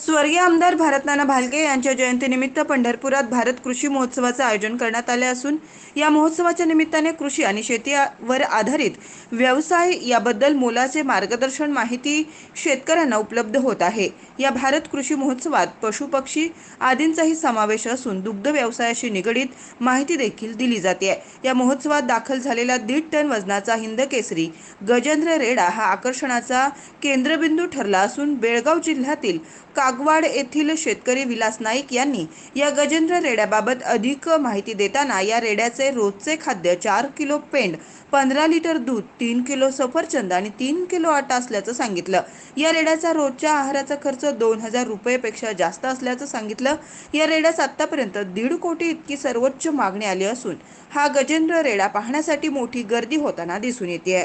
स्वर्गीय आमदार भारतनाना भालके यांच्या जयंतीनिमित्त पंढरपुरात भारत कृषी महोत्सवाचं आयोजन करण्यात आले असून या महोत्सवाच्या निमित्ताने कृषी आणि शेतीवर आधारित व्यवसाय याबद्दल मोलाचे मार्गदर्शन माहिती शेतकऱ्यांना उपलब्ध होत आहे. या भारत कृषी महोत्सवात पशुपक्षी आदींचाही समावेश असून दुग्ध व्यवसायाशी निगडीत माहिती देखील दिली जाते. या महोत्सवात दाखल झालेला दीड टन वजनाचा हिंद केसरी गजेंद्र रेडा हा आकर्षणाचा केंद्रबिंदू ठरला असून बेळगाव जिल्ह्यातील का वागवाड येथील शेतकरी विलास नाईक यांनी या गजेंद्र रेड्याबाबत अधिक माहिती देताना या रेड्याचे रोजचे खाद्य चार किलो पेंड पंधरा लिटर दूध तीन किलो सफरचंद आणि तीन किलो आटा असल्याचं सांगितलं. या रेड्याचा रोजच्या आहाराचा खर्च दोन हजार रुपयेपेक्षा जास्त असल्याचं सांगितलं. या रेड्यास आतापर्यंत दीड कोटी इतकी सर्वोच्च मागणी आली असून हा गजेंद्र रेडा पाहण्यासाठी मोठी गर्दी होताना दिसून येते